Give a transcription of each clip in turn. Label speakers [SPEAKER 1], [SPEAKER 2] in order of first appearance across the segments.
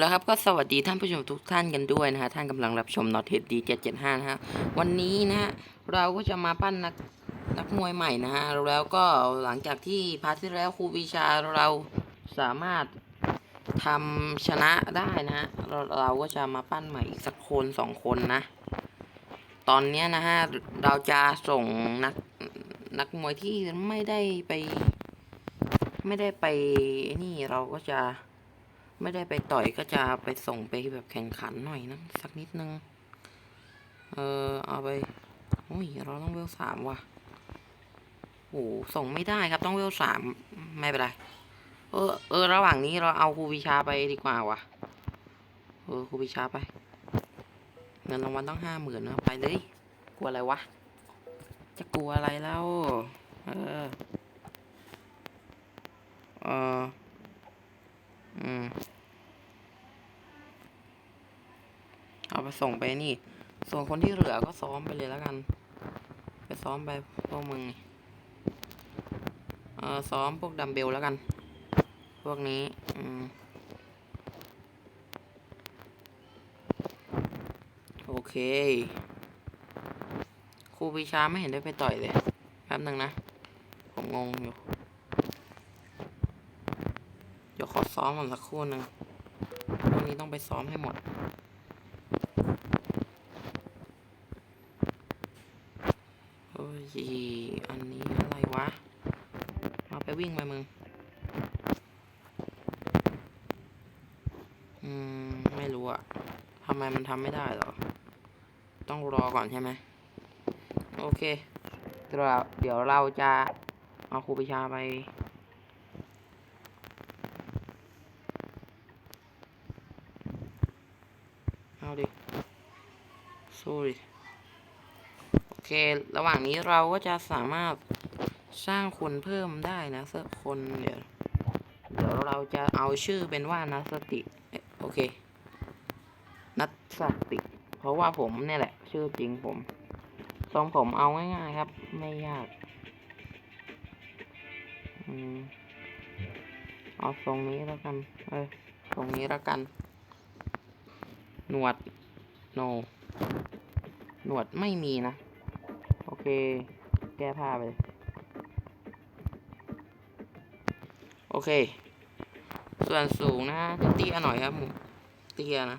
[SPEAKER 1] แล้วครับก็สวัสดีท่านผู้ชมทุกท่านกันด้วยนะฮะท่านกำลังรับชมน็อตเทดดีเจ็ดเจ็ดห้านะฮะวันนี้นะฮะเราก็จะมาปั้นนักนักมวยใหม่นะฮะแล้วก็หลังจากที่พาร์ทที่แล้วครูวิชาเราสามารถทำชนะได้นะฮะเราเราก็จะมาปั้นใหม่อีกสักคนสองคนนะ ตอนนี้นะฮะเราจะส่งนักนักมวยที่ไม่ได้ไป ไม่ได้ไปนี่เราก็จะ ไม่ได้ไปต่อยก็จะไปส่งไปแบบแข่งขันหน่อยนะ สักนิดนึง เออเอาไปโอ้ยเราต้องเวลสามว่ะโอ้ส่งไม่ได้ครับต้องเวลสามไม่เป็นไร เออ เออ ระหว่างนี้เราเอาครูวิชาไปดีกว่าว่ะ เออครูวิชาไป เงินรางวัลต้องห้าหมื่นนะไปเลยกลัวอะไรวะ จะกลัวอะไรแล้ว เออ เออ อืม เอาไปส่งไปนี่ ส่วนคนที่เหลือก็ซ้อมไปเลยแล้วกัน ไปซ้อมไปพวกมึงนี่เออซ้อมพวกดัมเบลแล้วกัน พวกนี้ อืมโอเคครูปีชาไม่เห็นได้ไปต่อยเลยแป๊บหนึ่งนะ ผมงงอยู่ เดี๋ยวขอซ้อมก่อนสักครู่หนึ่งวันนี้ต้องไปซ้อมให้หมด เฮ้ย อันนี้อะไรวะ มาไปวิ่งไปมึง อืม ไม่รู้อะทำไมมันทำไม่ได้หรอ ต้องรอก่อนใช่ไหมโอเคเดี๋ยวเราเดี๋ยวเราจะเอาครูปิชาไป เอาดิสู้ดิโอเค ระหว่างนี้เราก็จะสามารถสร้างคนเพิ่มได้นะสักคนเดี๋ยว เดี๋ยวเราจะเอาชื่อเป็นว่านัสติ โอเค นัสติ เพราะว่าผมเนี่ยแหละ ชื่อจริงผมทรงผมเอาง่ายๆครับ ไม่ยากอเอาทรงนี้แล้วกัน เออทรงนี้แล้วกัน หนวด โน หนวดไม่มีนะ โอเค แก้ผ้าไปเลยโอเค ส่วนสูงนะเตี้ยหน่อยครับเตี้ยนะ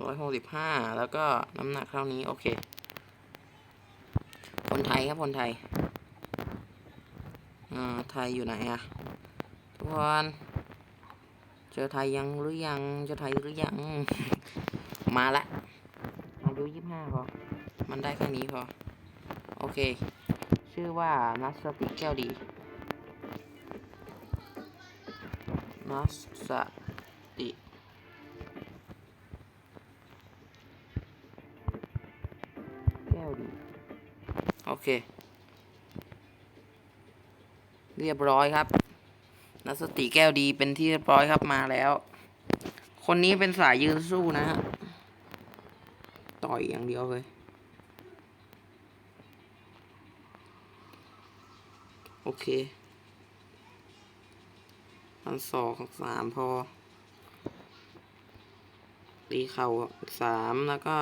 [SPEAKER 1] ร้อยหกสิบห้าแล้วก็น้ำหนักเท่านี้ โอเค คนไทยครับคนไทย อ่า ไทยอยู่ไหนอะทุกคนเจอไทยยังหรือยังเจอไทยหรือยัง มาละอายุยี่ห้าพอ มันได้แค่นี้พอ โอเค ชื่อว่านัสติแก้วดีนัส เค เรียบร้อยครับ นัสติแก้วดีเป็นที่เรียบร้อยครับมาแล้ว คนนี้เป็นสายยืนสู้นะฮะ ต่อยอย่างเดียวเลย โอเคอันสองสามพอ ตีเข่าสามแล้วก็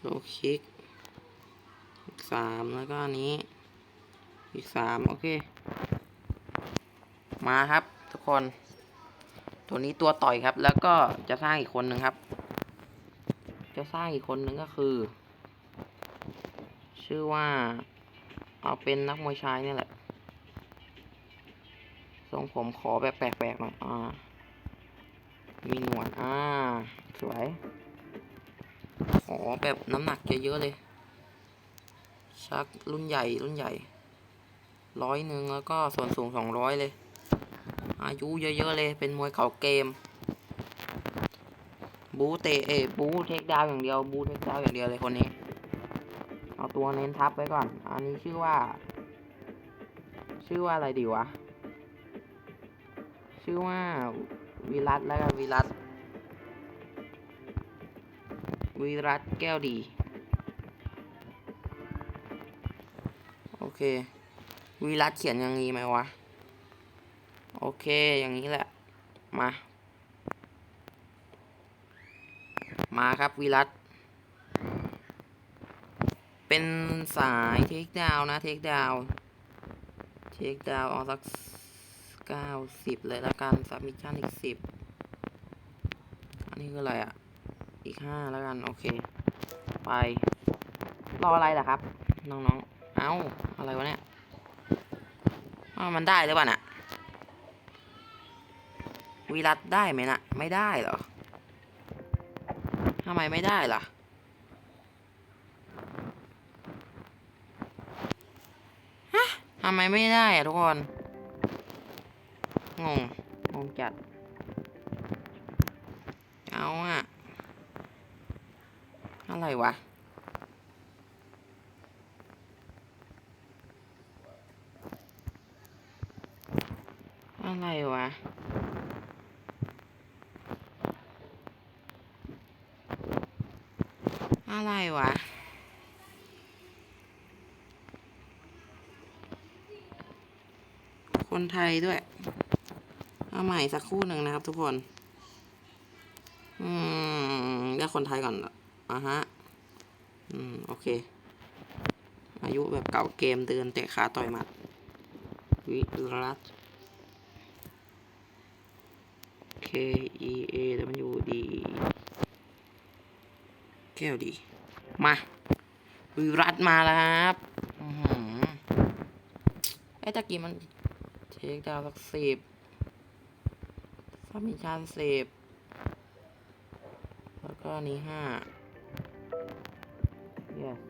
[SPEAKER 1] โลคิก สามแล้วก็อันนี้ อีกสามโอเค มาครับทุกคน ตัวนี้ตัวต่อยครับ แล้วก็จะสร้างอีกคนหนึ่งครับ จะสร้างอีกคนหนึ่งก็คือ ชื่อว่าเอาเป็นนักมวยชายเนี่ยแหละทรงผมขอแบบแปลกๆหน่อยอ่า มีหนวดอ่า สวย ขอแบบน้ำหนักเยอะๆเลย ชักรุ่นใหญ่รุ่นใหญ่ร้อยหนึ่งแล้วก็ส่วนสูงสองร้อยเลย อายุเยอะๆเลยเป็นมวยเข่าเกม บูเตะเอบูเทคดาวอย่างเดียวบูเทคดาวอย่างเดียวเลยคนนี้ เอาตัวเน้นทับไว้ก่อน อันนี้ชื่อว่า ชื่อว่าอะไรดีวะ ชื่อว่าวิรัตแล้วกันวิรัตวิรัตแก้วดี เค วิรัตเขียนอย่างนี้ไหมวะ โอเค อย่างนี้แหละ มา มาครับวิรัต เป็นสายเทคดาวนะเทคดาวเทคดาวเอาสักเก้าสิบเลยละกันซับมิชชั่นอีกสิบอันนี้คืออะไรอะ อีกห้าแล้วกัน โอเค ไป รออะไรล่ะครับ น้องๆ เอ้า อะไรวะเนี่ยอ้าวมันได้หรือเปล่าน่ะวิรัตได้ไหมน่ะ ไม่ได้เหรอทำไมไม่ได้ล่ะ ฮะทำไมไม่ได้อะทุกคน งง งงจัด เอาอะอะไรวะ อะไรวะ อะไรวะ คนไทยด้วย เอาใหม่สักคู่หนึ่งนะครับทุกคน อืมเรียกคนไทยก่อนอะฮะ อืม โอเค อายุแบบเก่าเกมเดินเตะขาต่อยหมัด วิรัต K E A W D แก้วดี มา วิรัตมาแล้วครับอือหือไอ้ตะกี้มันเทคดาวสักสิบซับมิชชั่นสิบแล้วก็อันนี้ห้า yes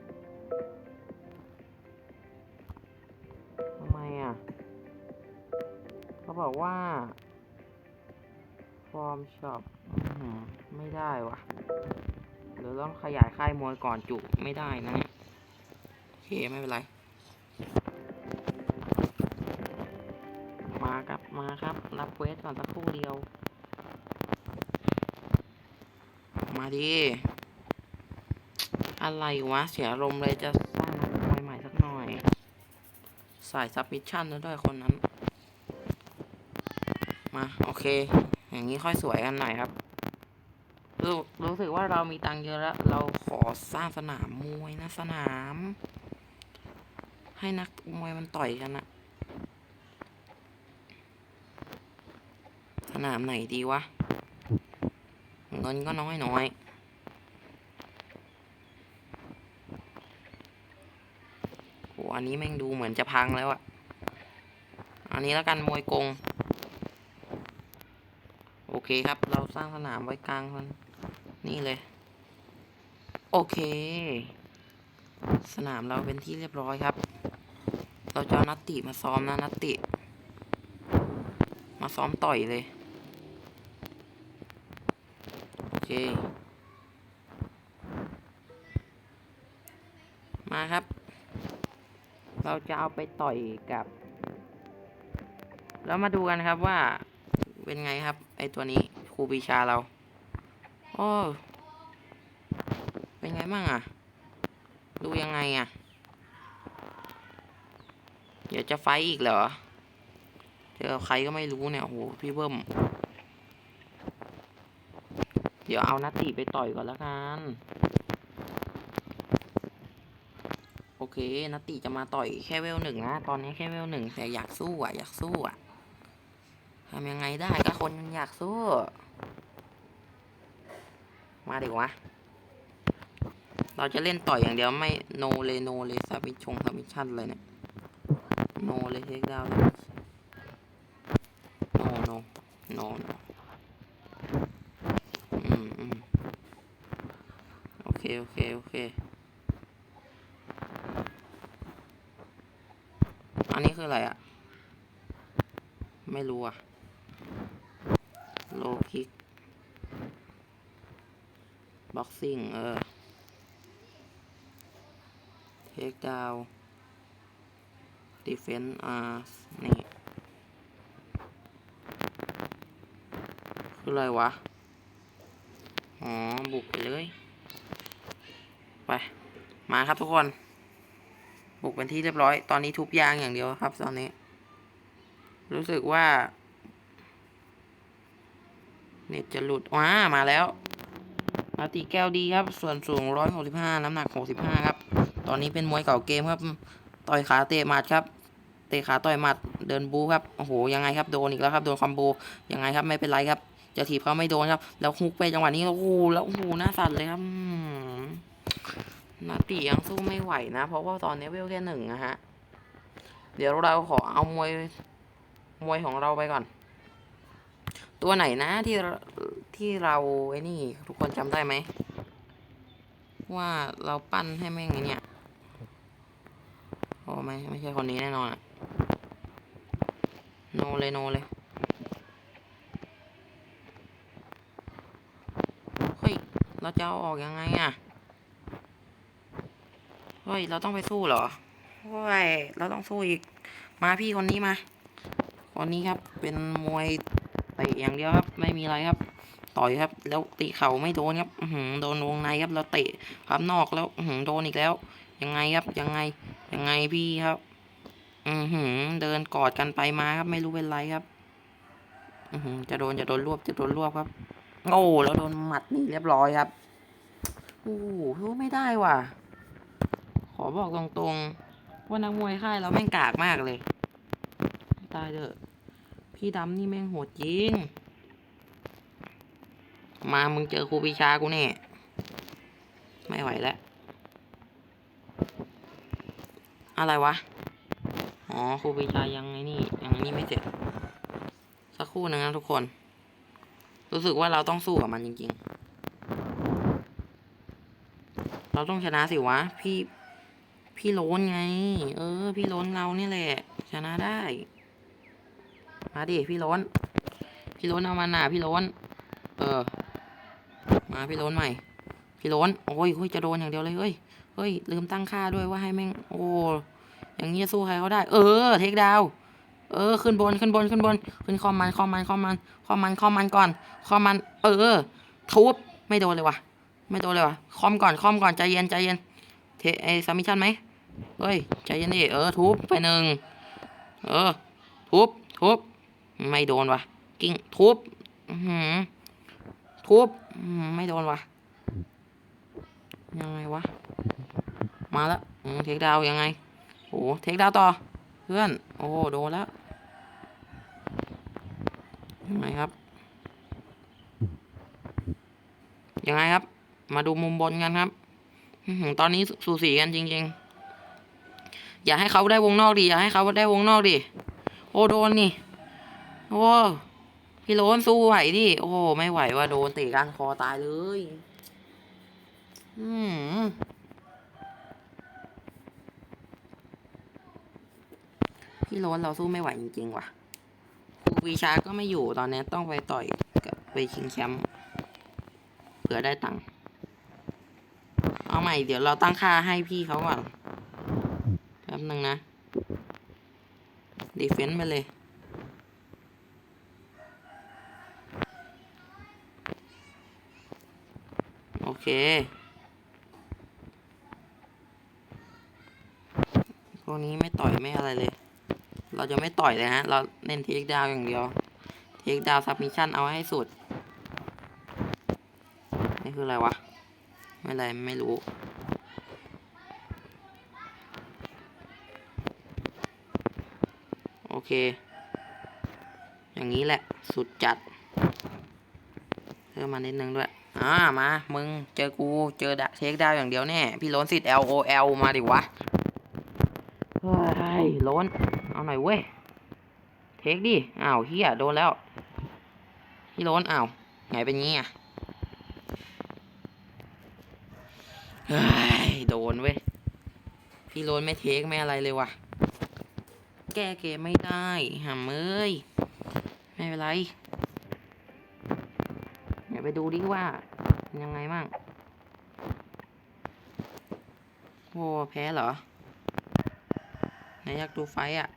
[SPEAKER 1] ทำไมอะ เขาบอกว่าฟ อร์มช็อปไม่ได้วะหรือต้องขยายค่ายมวยก่อนจุไม่ได้นะเนี่ยโอเคไม่เป็นไร มาครับมาครับรับเควสก่อนสักครู่เดียว มาดิอะไรวะ เสียอารมณ์เลยจะสร้างนักมวยใหม่สักหน่อยสายซับมิชชั่นแล้วด้วยคนนั้น มา โอเค อย่างนี้ค่อยสวยกันหน่อยครับรู้รู้สึกว่าเรามีตังค์เยอะแล้ว เราขอสร้างสนามมวยนะสนาม ให้นักมวยมันต่อยกันนะสนามไหนดีวะ เงินก็น้อยน้อยโหอันนี้แม่งดูเหมือนจะพังแล้วอะอันนี้แล้วกันมวยกงโอ เคครับ เราสร้างสนามไว้กลางมันนี่เลย โอเค สนามเราเป็นที่เรียบร้อยครับ เราจะนัตติมาซ้อมนะนัตติ มาซ้อมต่อยเลย โอเค มาครับ เราจะเอาไปต่อยกับ แล้วมาดูกันครับว่าเป็นไงครับ ไอตัวนี้ครูปีชาเราโอ้เป็นไงบ้างอะ ดูยังไงอะ เดี๋ยวจะไฟอีกเหรอ เจอใครก็ไม่รู้เนี่ยโหพี่เบิ้ม เดี๋ยวเอานัตติไปต่อยก่อนล้วกัน โอเค นัตติจะมาต่อยแค่เวลหนึ่งนะ ตอนนี้แค่เวลหนึ่งแต่อยากสู้อะ อยากสู้อะ ทำยังไงได้ก็คนมันอยากสู้ มาดีกว่าเราจะเล่นต่อยอย่างเดียวไม่โนเลโนเลซับมิชงซับมิชชั่นเลยเนี่ยโนเลยเทคดาวโนโนโนโนอืมอืมโอเค โอเค โอเค อันนี้คืออะไรอะไม่รู้อะ โลคิก บ็อกซิ่ง เออ เทคดาวดีเฟนต์อ่า นี่ คืออะไรวะ อ๋อ บุกไปเลย ไป มาครับทุกคน บุกเป็นที่เรียบร้อย ตอนนี้ทุบยางอย่างเดียวครับ ตอนนี้ รู้สึกว่า เน็ตจะหลุดว้ามาแล้วนาตีแก้วดีครับ ส่วนสูง 165 น้ำหนัก 65 ครับ ตอนนี้เป็นมวยเก่าเกมครับ ต่อยขาเตะหมัดครับ เตะขาต่อยหมัด เดินบูครับ โอ้โห ยังไงครับโดนอีกแล้วครับ โดนคอมโบ ยังไงครับไม่เป็นไรครับ จะถีบเขาไม่โดนครับ แล้วฮุกไปจังหวะนี้ โอ้โห แล้วโอ้โหหน้าสั่นเลยครับนาตียังสู้ไม่ไหวนะ เพราะว่าตอนนี้เวลแค่หนึ่งนะฮะ เดี๋ยวเราขอเอามวย มวยของเราไปก่อน ตัวไหนนะที่ที่เราไอ้นี่ ทุกคนจำได้ไหม ว่าเราปั้นให้แม่งไอ้เนี่ยโอ้ไม่ไม่ใช่คนนี้แน่นอนอะโนเลยโนเลยเฮ้ยเราจะเอาออกยังไงอะเฮ้ยเราต้องไปสู้เหรอเฮ้ยเราต้องสู้อีก มาพี่คนนี้มาคนนี้ครับเป็นมวย เตะอย่างเดียวครับไม่มีอะไรครับ ต่อยครับ แล้วตีเข่าไม่โดนครับหือโดนวงในครับ แล้วเตะครับนอกแล้วหือโดนอีกแล้ว ยังไงครับยังไงยังไงพี่ครับ อือหือ เดินกอดกันไปมาครับ ไม่รู้เป็นไรครับ อือหือ จะโดนจะโดนรวบจะโดนรวบครับโอ้แล้วโดนหมัดนี่เรียบร้อยครับโอ้โหไม่ได้ว่ะ ขอบอกตรงๆว่านักมวยค่ายเราแม่งกากมากเลย ตายเถอะ พี่ดำนี่แม่งโหดจริง มามึงเจอครูปีชากูแน่ ไม่ไหวแล้ว อะไรวะ อ๋อครูปีชายังไงนี่ ยังนี่ไม่เสร็จ สักครู่นึงนะทุกคน รู้สึกว่าเราต้องสู้กับมันจริง ๆ เราต้องชนะสิวะ พี่ พี่โล้นไง เออ พี่โล้นเรานี่แหละ ชนะได้ มาดิพี่ล้น พี่ล้นเอามาหนาพี่ล้น เออ มาพี่ล้นใหม่ พี่ล้น โอ้ยเฮ้ยจะโดนอย่างเดียวเลยเฮ้ย เฮ้ย ลืมตั้งค่าด้วยว่าให้แม่ง โอ้ อย่างนี้จะสู้ใครเขาได้ เออ เทคดาวเออ ขึ้นบน ขึ้นบน ขึ้นบน ขึ้นคอมมัน คอมมัน คอมมัน คอมมัน คอมมันก่อน คอมมัน เออ ทุบ ไม่โดนเลยว่ะ ไม่โดนเลยว่ะ คอมก่อน คอมก่อน ใจเย็น ใจเย็น เทไอซัมมิชันไหมเฮ้ย ใจเย็นดิ เออ ทุบไปหนึ่ง เออ ทุบ ทุบ ไม่โดนวะกิ้งทุบอื้อหือทุบไม่โดนวะยังไงวะ มาแล้วเทคดาวยังไงโอ้เทคดาวต่อ เพื่อน โอ้โดนแล้วยังไงครับ ยังไงครับ มาดูมุมบนกันครับตอนนี้สูสีกันจริง ๆ อย่าให้เขาได้วงนอกดิอย่าให้เขาได้วงนอกดิโอ้โดนนี่ โอ้พี่โรนสู้ไหวดิ โอ้ไม่ไหวว่าโดนเตะก้านคอตายเลย อืมพี่โรนเราสู้ไม่ไหวจริงๆว่ะครูปีชาก็ไม่อยู่ตอนนี้ต้องไปต่อยกับไปชิงแชมป์เผื่อได้ตังค์เอาใหม่เดี๋ยวเราตั้งค่าให้พี่เขาก่อนแป๊บนึงนะดีเฟนต์ไปเลย เคพวกนี้ไม่ต่อยไม่อะไรเลย เราจะไม่ต่อยเลยฮะ เราเน้นเทคดาวอย่างเดียว เทคดาวซับมิชชั่นเอาให้สุด นี่คืออะไรวะ ไม่อะไรไม่รู้โอเค อย่างนี้แหละ สุดจัด เพิ่มมานิดนึงด้วย อ่ามามึงเจอกูเจอเทคดาวอย่างเดียวแน่พี่ล้นสิทธิ์ L O L มาดิวะเฮ้ยล้นเอาหน่อยเว้ยเทคดิอ้าวเฮียโดนแล้ว พี่ล้นอ้าวไงเป็นงี้อะเฮ้ยโดนเว้ยพี่ล้นไม่เทคไม่อะไรเลยว่ะแก้เกมไม่ได้หำเอ้ยไม่เป็นไร ไปดูดิว่าเป็นยังไงบ้างโอ้แพ้เหรอ ไหนอยากดูไฟอะ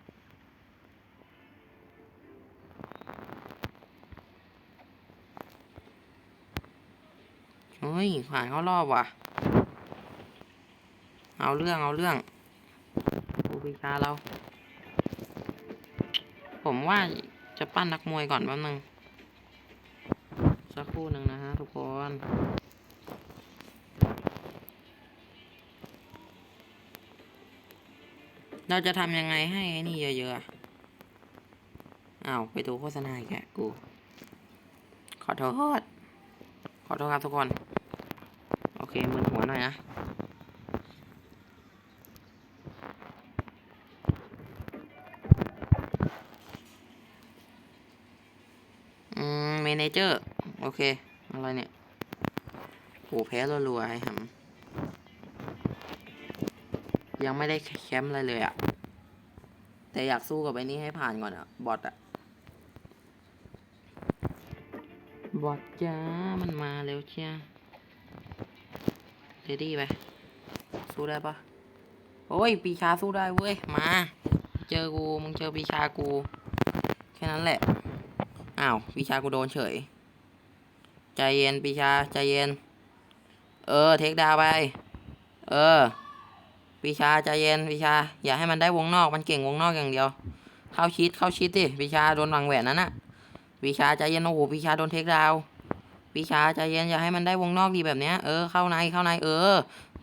[SPEAKER 1] เฮ้ยผ่านเข้ารอบว่ะ เอาเรื่องเอาเรื่องครูปีชาเรา ผมว่าจะปั้นนักมวยก่อนแป๊บนึง สักครู่หนึ่งนะฮะทุกคนเราจะทำยังไงให้นี่เยอะๆอ้าวไปดูโฆษณาแกกู ขอโทษ ขอโทษครับทุกคน โอเคมึนหัวหน่อยนะเมนเจอร์ โอเค อะไรเนี่ยโหแพ้รัวๆไอ้หำยังไม่ได้แคมป์อะไรเลยอะแต่อยากสู้กับไอ้นี่ให้ผ่านก่อนอะบอทอะบอทจ้ามันมาเร็วเชียเรดี้ไป สู้ได้ปะโอ้ย ปีชาสู้ได้เว้ย มา เจอกู มึงเจอปีชากู แค่นั้นแหละ อ้าว ปีชากูโดนเฉย ใจเย็นปีชาใจเย็น เออ เทคดาวไป เออปีชาใจเย็นปีชา อย่าให้มันได้วงนอกมันเก่งวงนอกอย่างเดียว เข้าชิดเข้าชิดดิปีชาโดนวางแหวนนั้นน่ะปีชาใจเย็นโอ้โหปีชาโดนเทคดาวปีชาใจเย็นอย่าให้มันได้วงนอกดีแบบเนี้ยเออเข้าในเข้าในเออ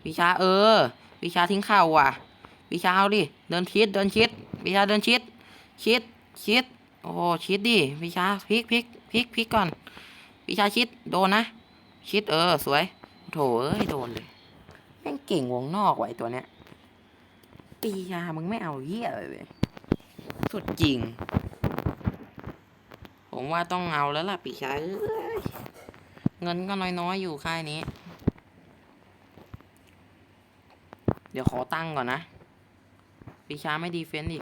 [SPEAKER 1] ปีชาเออปีชาทิ้งเข่าว่ะปีชาเอาดิเดินชิดเดินชิดปีชาเดินชิดชิดชิดโอ้ชิดดิปีชาพลิกพลิกพลิกพลิกก่อน ปีชาชิดโดนนะ ชิดเออ สวย โถเอ้ยโดนเลยแม่งเก่งวงนอกไว้ตัวเนี้ยปีชามึงไม่เอาเหี้ยเลยเว้ยสุดจริง ผมว่าต้องเอาแล้วล่ะปีชาเอ้ยเงินก็น้อยๆอยู่ค่ายนี้ เดี๋ยวขอตั้งก่อนนะปีชาไม่ดีเฟนต์ดิ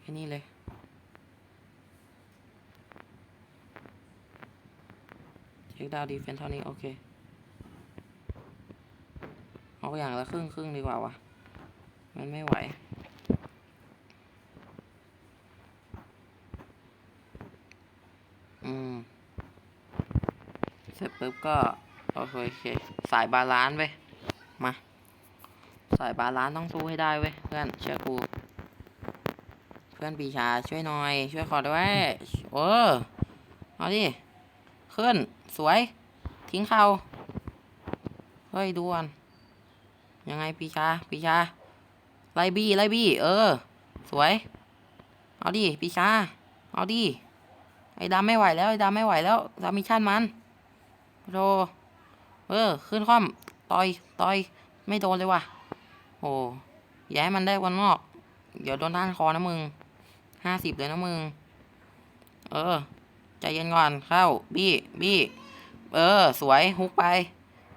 [SPEAKER 1] แค่นี้เลย ดาวดีเฟนเท่านี้ โอเค เอาอย่างละครึ่งครึ่งดีกว่าวะมันไม่ไหว อืม เสร็จปุ๊บก็ โอเคโอเค สายบาลานซ์เวมา สายบาลานซ์ต้องสู้ให้ได้เว้ยเพื่อนเชื่อกูเพื่อนปีชาช่วยหน่อย ช่วยขอด้วยเออเอาดิ ขึ้น สวย ทิ้งเขาเฮ้ยดวนยังไงปีชาปีชาไล่บี้ไล่บี้ เออ สวย เอาดิปีชา เอาดิไอ้ดำไม่ไหวแล้วไอ้ดำไม่ไหวแล้วดำมิชั่นมันโธเออ ขึ้นคว่ำต่อยต่อยไม่โดนเลยว่ะโอ้อย่าให้มันได้วันนอก เดี๋ยวโดนด้านคอนะมึงห้าสิบเลยนะมึง เออ ใจเย็นก่อนเข้า บี้บี้เออ สวยฮุกไป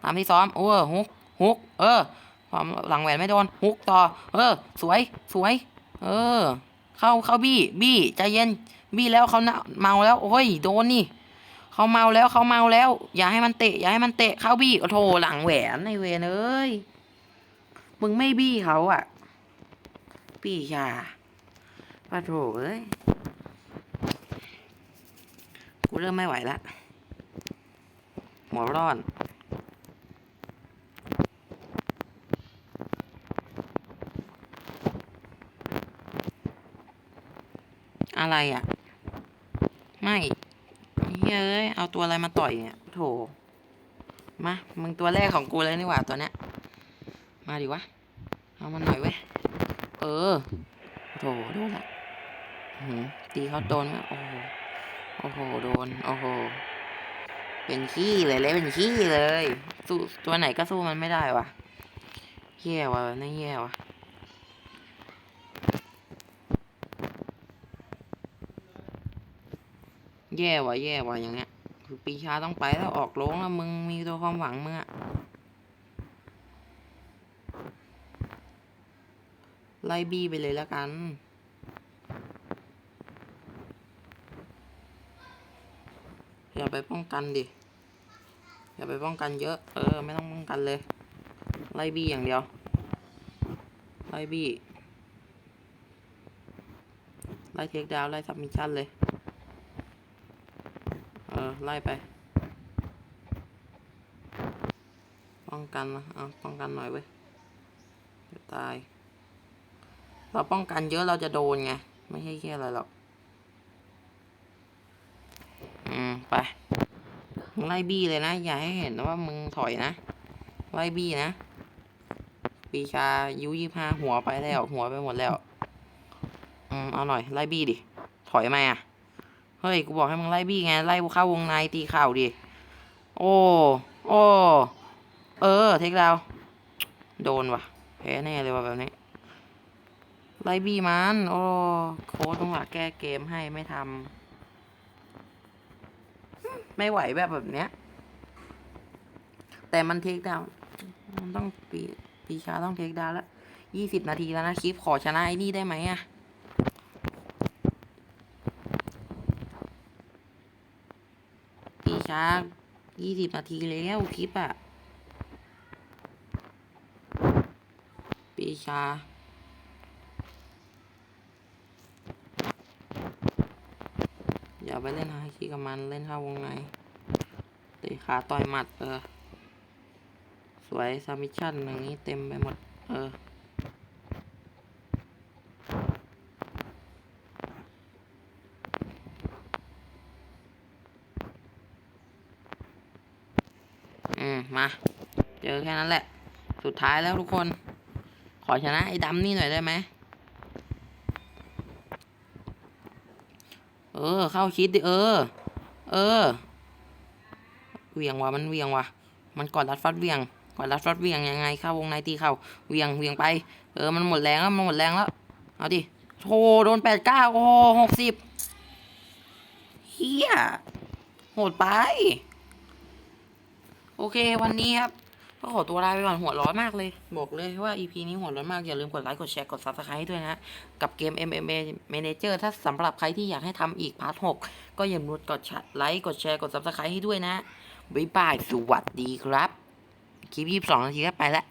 [SPEAKER 1] ตามที่ซ้อมเออฮุกฮุกเออความหลังแหวนไม่โดนฮุกต่อ เออ สวยสวย เออ เข้าเข้าบี้ บี้ใจเย็น บี้แล้วเขาเมาแล้วโอ้ยโดนนี่เขาเมาแล้วเขาเมาแล้ว อย่าให้มันเตะอย่าให้มันเตะเข้าบี้โอ้โถหลังแหวนในเวนเอ้ยมึงไม่บี้เขาอะ ปี้ชาปะโถเอ้ย เริ่มไม่ไหวและหัวร้อน อะไรอะ ไม่เฮ้ย เอาตัวอะไรมาต่อยเนี่ยโถมา มึงตัวแรกของกูเลยนี่หว่าตัวเนี้ย มาดิวะ เอามันหน่อยเว้ย เออ โถโดนละตีเขาโดนไหมโอ้โห โอ้โห โดน โอ้โห เป็นขี้เลยเลยเป็นขี้เลย สู้ตัวไหนก็สู้มันไม่ได้วะแย่วะนี่นแย่วะแย่วะแย่วะอย่างเงี้ย คือปีชาต้องไปแล้วออกโรงแล้วมึงมีตัวความหวังมึงอะไล่บี้ไปเลยแล้วกัน อย่า ไปป้องกันดิ อย่าไปป้องกันเยอะ เออ ไม่ต้องป้องกันเลย ไล่บี้อย่างเดียว ไล่บี้ ไล่เทคดาวไล่ซับมิชชั่นเลย เออ ไล่ไป ป้องกันนะเอาป้องกันหน่อยเว้ยเดี๋ยวตาย เราป้องกันเยอะเราจะโดนไง ไม่ใช่แค่อะไรหรอก อืม ไป ไล่บี้เลยนะ อย่าให้เห็นว่ามึงถอยนะ ไล่บี้นะ ปีชายุยี่ห้าหัวไปแล้ว หัวไปหมดแล้ว อืม เอาหน่อย ไล่บี้ดิ ถอยมาอะ เฮ้ย กูบอกให้มึงไล่บี้ไง ไล่เข้าวงในตีเข่าดิ โอ้ โอ้ เออ เทคดาว โดนว่ะ แพ้แน่เลยว่ะแบบนี้ไล่บี้มัน โอ้ โค้ดต้องหลักแก้เกมให้ไม่ทำ ไม่ไหวแบบแบบเนี้ย แต่มันเทคดาวมันต้องปีปีชาต้องเทคดาวแล้วยี่สิบนาทีแล้วนะคลิปขอชนะไอ้นี่ได้ไหมอะปีชายี่สิบนาทีแล้วคลิปอะปีชา อย่า ไปเล่นฮาคิกับมันเล่นเข้าวงในตะขาต่อยหมัด เออ สวยซามิชชั่นอย่างนี้เต็มไปหมด เออ อืม มา เจอแค่นั้นแหละ สุดท้ายแล้วทุกคน ขอชนะไอ้ดำนี่หน่อยได้ไหม เออ เข้าคิดดิเออ เออ เวียงว่ะมันเวียงว่ะ มันกอดรัดฟัดเวียงกอดรัดฟัดเวียงยังไงเข้าวงในตีเข้าเวียงเวียงไป เออ มันหมดแรงแล้ว มันหมดแรงแล้ว เอาดิโธ่โดนแปดเก้าโอ้หกสิบเฮียโหดไป โอเควันนี้ครับ ก็ขอตัวลาไปก่อนหัวร้อนมากเลย บอกเลยว่า EP นี้หัวร้อนมากอย่าลืมกดไลค์กดแชร์กด Subscribe ด้วยนะ กับเกม MMA Manager ถ้าสำหรับใครที่อยากให้ทำอีกพาร์ทหกก็อย่าลืมกดไลค์กดแชร์กด Subscribe ให้ด้วยนะบ๊ายบายสวัสดีครับ คลิป 22 นาทีก็ไปแล้ว